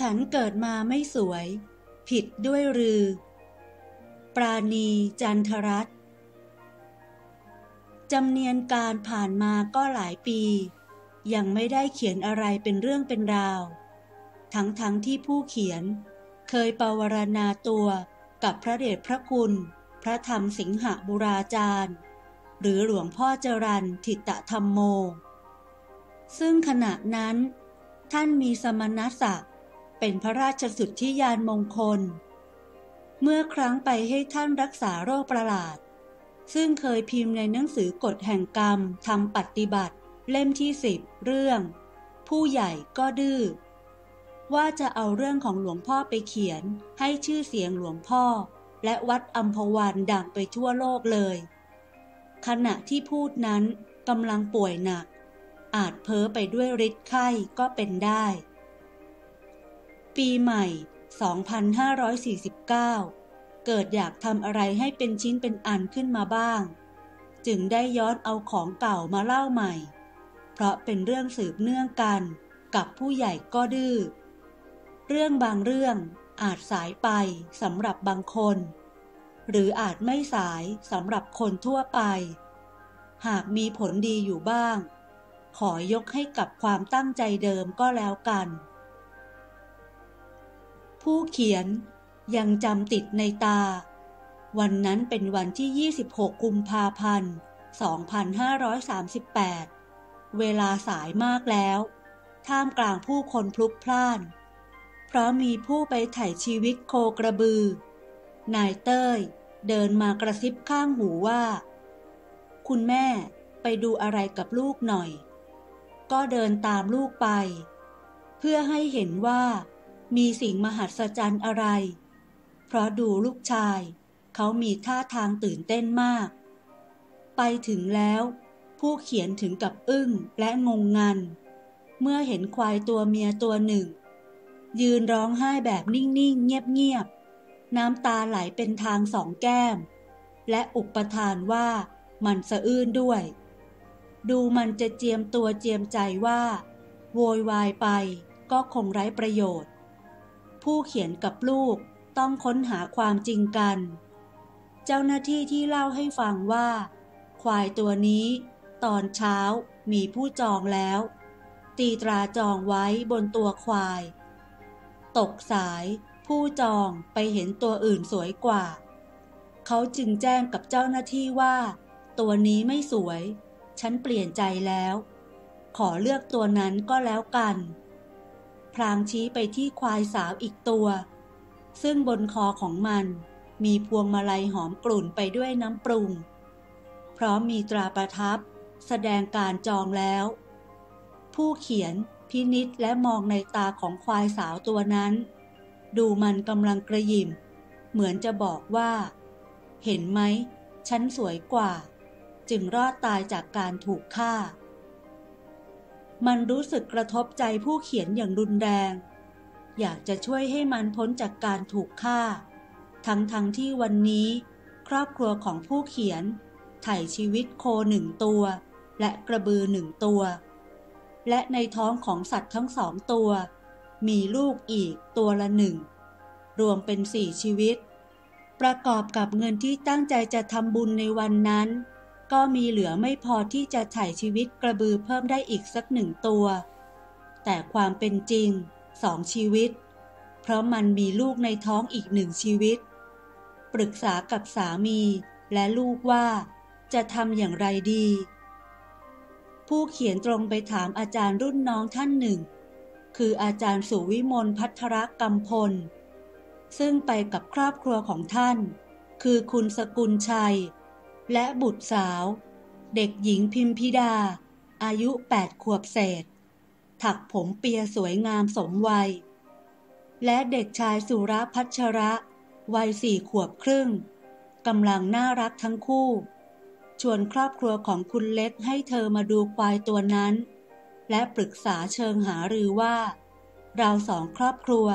ฉันเกิดมาไม่สวย ผิดด้วยรือ ปราณีจันทรัตจำเนียนการผ่านมาก็หลายปี ยังไม่ได้เขียนอะไรเป็นเรื่องเป็นราว ทั้งทั้งที่ผู้เขียน เคยปวารณาตัวกับพระเดชพระคุณ พระธรรมสิงหบุราจารย์ หรือหลวงพ่อจรันทิตธรรมโม ซึ่งขณะนั้น ท่านมีสมณศักดิ์ เป็นพระราชสุดทธิยานมงคล เมื่อครั้งไปให้ท่านรักษาโรคประหลาด ซึ่งเคยพิมพ์ในหนังสือกฎแห่งกรรมทำปฏิบัติ เล่มที่สิบเรื่อง ผู้ใหญ่ก็ดื้อว่าจะเอาเรื่องของหลวงพ่อไปเขียนให้ชื่อเสียงหลวงพ่อ และวัดอัมพวันดังไปทั่วโลกเลย ขณะที่พูดนั้นกำลังป่วยหนัก อาจเพ้อไปด้วยฤทธิ์ไข้ก็เป็นได้ ปีใหม่ 2549 เกิดอยากทำอะไรให้เป็นชิ้นเป็นอันขึ้นมาบ้าง จึงได้ย้อนเอาของเก่ามาเล่าใหม่ เพราะเป็นเรื่องสืบเนื่องกันกับผู้ใหญ่ก็ดื้อ เรื่องบางเรื่องอาจสายไปสำหรับบางคน หรืออาจไม่สายสำหรับคนทั่วไป หากมีผลดีอยู่บ้าง ขอยกให้กับความตั้งใจเดิมก็แล้วกัน ผู้เขียนยังจำติดในตา วันนั้นเป็นวันที่ 26 กุมภาพันธ์ 2538 เวลาสายมากแล้ว ท่ามกลางผู้คนพลุกพล่าน เพราะมีผู้ไปไถ่ชีวิตโคกระบือ นายเต้ยเดินมากระซิบข้างหูว่า คุณแม่ไปดูอะไรกับลูกหน่อย ก็เดินตามลูกไป เพื่อให้เห็นว่า มีสิ่งมหัศจรรย์อะไร เพราะดูลูกชาย เขามีท่าทางตื่นเต้นมาก ไปถึงแล้ว ผู้เขียนถึงกับอึ้งและงงงัน เมื่อเห็นควายตัวเมียตัวหนึ่ง ยืนร้องไห้แบบนิ่งๆ เงียบๆ น้ำตาไหลเป็นทางสองแก้ม และอุปทานว่ามันสะอื้นด้วย ดูมันจะเจียมตัวเจียมใจว่า โวยวายไปก็คงไร้ประโยชน์ ผู้เขียนกับลูกต้องค้นหาความจริงกัน เจ้าหน้าที่ที่เล่าให้ฟังว่า ควายตัวนี้ ตอนเช้ามีผู้จองแล้ว ตีตราจองไว้บนตัวควาย ตกสาย ผู้จองไปเห็นตัวอื่นสวยกว่า เขาจึงแจ้งกับเจ้าหน้าที่ว่า ตัวนี้ไม่สวย ฉันเปลี่ยนใจแล้ว ขอเลือกตัวนั้นก็แล้วกัน ลางชี้ไปที่ควายสาวอีกตัว ซึ่งบนคอของมันมีพวงมาลัยหอมกลุ่นไปด้วยน้ำปรุง พร้อมมีตราประทับ แสดงการจองแล้ว ผู้เขียนพินิษและมองในตาของควายสาวตัวนั้น ดูมันกำลังกระยิมเหมือนจะบอกว่า เห็นไหม ฉันสวยกว่า จึงรอดตายจากการถูกฆ่า มันรู้สึกกระทบใจผู้เขียนอย่างรุนแรง อยากจะช่วยให้มันพ้นจากการถูกฆ่า ทั้งทั้งที่วันนี้ ครอบครัวของผู้เขียน ไถ่ชีวิตโคหนึ่งตัว และกระบือหนึ่งตัว และในท้องของสัตว์ทั้งสองตัว มีลูกอีกตัวละหนึ่ง รวมเป็นสี่ชีวิต ประกอบกับเงินที่ตั้งใจจะทำบุญในวันนั้น ก็มีเหลือไม่พอที่จะถ่ายชีวิตกระบือเพิ่มได้อีกสักหนึ่งตัว แต่ความเป็นจริงสองชีวิต เพราะมันมีลูกในท้องอีกหนึ่งชีวิต ปรึกษากับสามีและลูกว่าจะทำอย่างไรดี ผู้เขียนตรงไปถามอาจารย์รุ่นน้องท่านหนึ่ง คืออาจารย์สุวิมลพัทรกำพล ซึ่งไปกับครอบครัวของท่าน คือคุณสกุลชัย และบุตรสาว เด็กหญิงพิมพิดา อายุแปดขวบเศษ ถักผมเปียสวยงามสมวัย และเด็กชายสุรพัชระ วัยสี่ขวบครึ่งกำลังน่ารักทั้งคู่ ชวนครอบครัวของคุณเล็กให้เธอมาดูควายตัวนั้น และปรึกษาเชิงหารือว่า เราสองครอบครัว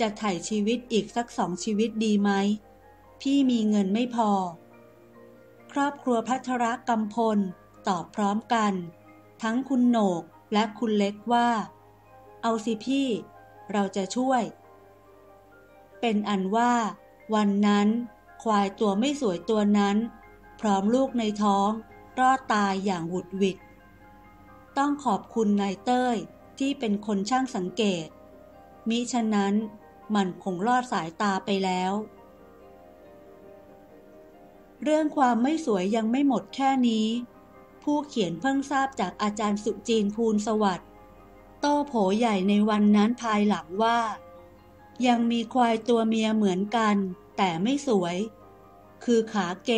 จะถ่ายชีวิตอีกสักสองชีวิตดีไหม พี่มีเงินไม่พอ ครอบครัวพัทรกำพล ตอบพร้อมกัน ทั้งคุณโหนกและคุณเล็กว่า เอาสิพี่ เราจะช่วย เป็นอันว่า วันนั้น ควายตัวไม่สวยตัวนั้น พร้อมลูกในท้อง รอดตายอย่างหวุดหวิด ต้องขอบคุณนายเต้ยที่เป็นคนช่างสังเกต มิฉะนั้นมันคงลอดสายตาไปแล้ว เรื่องความไม่สวยยังไม่หมดแค่นี้ ผู้เขียนเพิ่งทราบจากอาจารย์สุจีนภูลสวัสดิ์โต้โผใหญ่ในวันนั้นภายหลังว่า ยังมีควายตัวเมียเหมือนกัน แต่ไม่สวย คือขาเก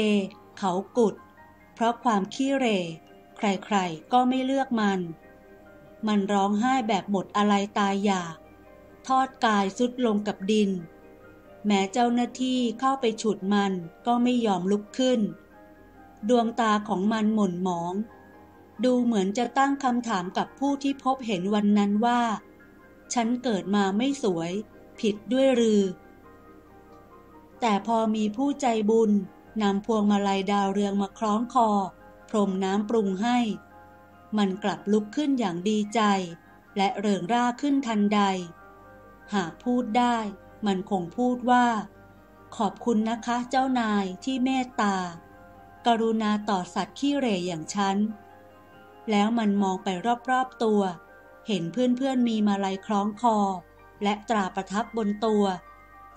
เขากุด เพราะความขี้เร ใครๆ ก็ไม่เลือกมัน มันร้องไห้แบบหมดอะไรตายอยาก ทอดกายสุดลงกับดิน แม้เจ้าหน้าที่เข้าไปฉุดมันก็ไม่ยอมลุกขึ้น ดวงตาของมันหม่นหมอง ดูเหมือนจะตั้งคำถามกับผู้ที่พบเห็นวันนั้นว่า ฉันเกิดมาไม่สวย ผิดด้วยหรือ แต่พอมีผู้ใจบุญนำพวงมาลัยดาวเรืองมาคล้องคอ พรมน้ำปรุงให้ มันกลับลุกขึ้นอย่างดีใจ และเริงร่าขึ้นทันใด หากพูดได้ มันคงพูดว่า ขอบคุณนะคะเจ้านายที่เมตตา กรุณาต่อสัตว์ขี้เหร่อย่างฉัน แล้วมันมองไปรอบๆตัว เห็นเพื่อนๆมีมาลัยคล้องคอ และตราประทับบนตัว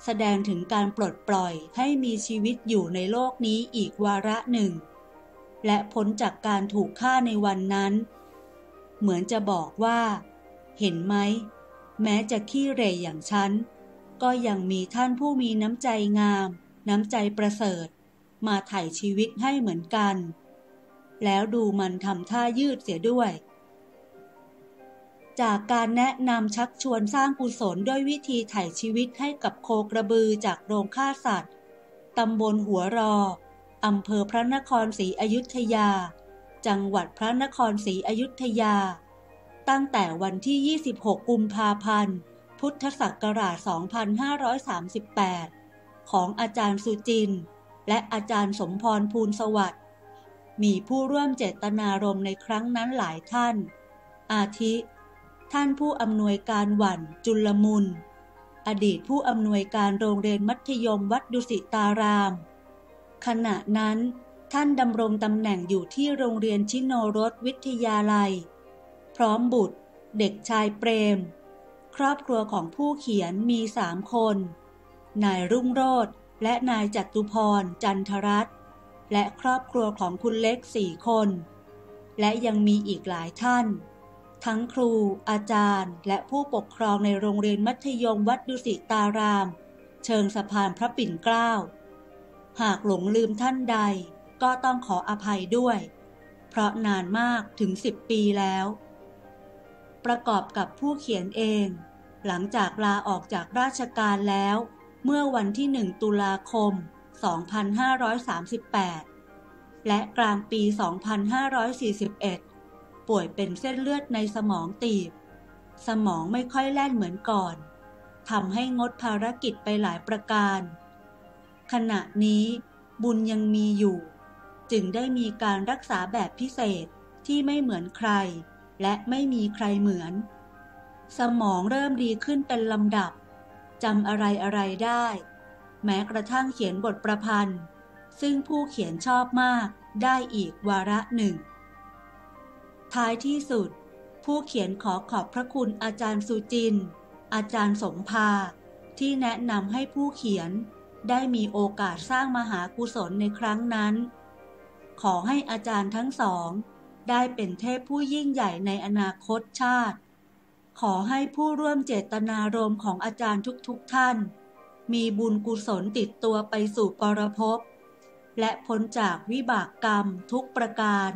แสดงถึงการปลดปล่อยให้มีชีวิตอยู่ในโลกนี้อีกวาระหนึ่ง และพ้นจากการถูกฆ่าในวันนั้น เหมือนจะบอกว่า เห็นไหมแม้จะขี้เรยอย่างฉัน ก็ยังมีท่านผู้มีน้ำใจงาม น้ำใจประเสริฐ มาไถ่ชีวิตให้เหมือนกัน แล้วดูมันทำท่ายืดเสียด้วย จากการแนะนำชักชวนสร้างกุศลด้วยวิธีถ่ายชีวิตให้กับโคกระบือจากโรงฆ่าสัตว์ตำบลหัวรออำเภอพระนครศรีอยุธยา จังหวัดพระนครศรีอยุธยา ตั้งแต่วันที่ 26 กุมภาพันธ์ พุทธศักราช 2538 ของอาจารย์สุจิน และอาจารย์สมพรภูลสวัสดิ์ มีผู้ร่วมเจตนารมในครั้งนั้นหลายท่าน อาทิ ท่านผู้อำนวยการหวันจุลมุน อดีตผู้อำนวยการโรงเรียนมัธยมวัดดุสิตาราม ขณะนั้นท่านดำรงตำแหน่งอยู่ที่โรงเรียนชิโนรสวิทยาลัย พร้อมบุตร เด็กชายเปรม ครอบครัวของผู้เขียนมีสามคน นายรุ่งโรธและนายจัตุพรจันทรัตน์และครอบครัวของคุณเล็กสี่คน และยังมีอีกหลายท่าน ทั้งครู อาจารย์ และผู้ปกครองในโรงเรียนมัธยมวัดดุสิตาราม เชิงสะพานพระปิ่นเกล้า หากหลงลืมท่านใด ก็ต้องขออภัยด้วย เพราะนานมากถึงสิบปีแล้ว ประกอบกับผู้เขียนเอง หลังจากลาออกจากราชการแล้ว เมื่อวันที่หนึ่งตุลาคม 2538 และกลางปี 2541 ป่วยเป็นเส้นเลือดในสมองตีบ สมองไม่ค่อยแล่นเหมือนก่อนทำให้งดภารกิจไปหลายประการ ขณะนี้บุญยังมีอยู่ จึงได้มีการรักษาแบบพิเศษที่ไม่เหมือนใคร และไม่มีใครเหมือน สมองเริ่มดีขึ้นเป็นลำดับจำอะไรอะไรได้ แม้กระทั่งเขียนบทประพันธ์ ซึ่งผู้เขียนชอบมากได้อีกวาระหนึ่ง ท้ายที่สุด ผู้เขียนขอขอบพระคุณอาจารย์สุจิน อาจารย์สมภา ที่แนะนำให้ผู้เขียนได้มีโอกาสสร้างมหากุศลในครั้งนั้น ขอให้อาจารย์ทั้งสอง ได้เป็นเทพผู้ยิ่งใหญ่ในอนาคตชาติ ขอให้ผู้ร่วมเจตนารมณ์ของอาจารย์ทุกๆทท่าน มีบุญกุศลติดตัวไปสู่ปรภพและพ้นจากวิบากกรรมทุกประการ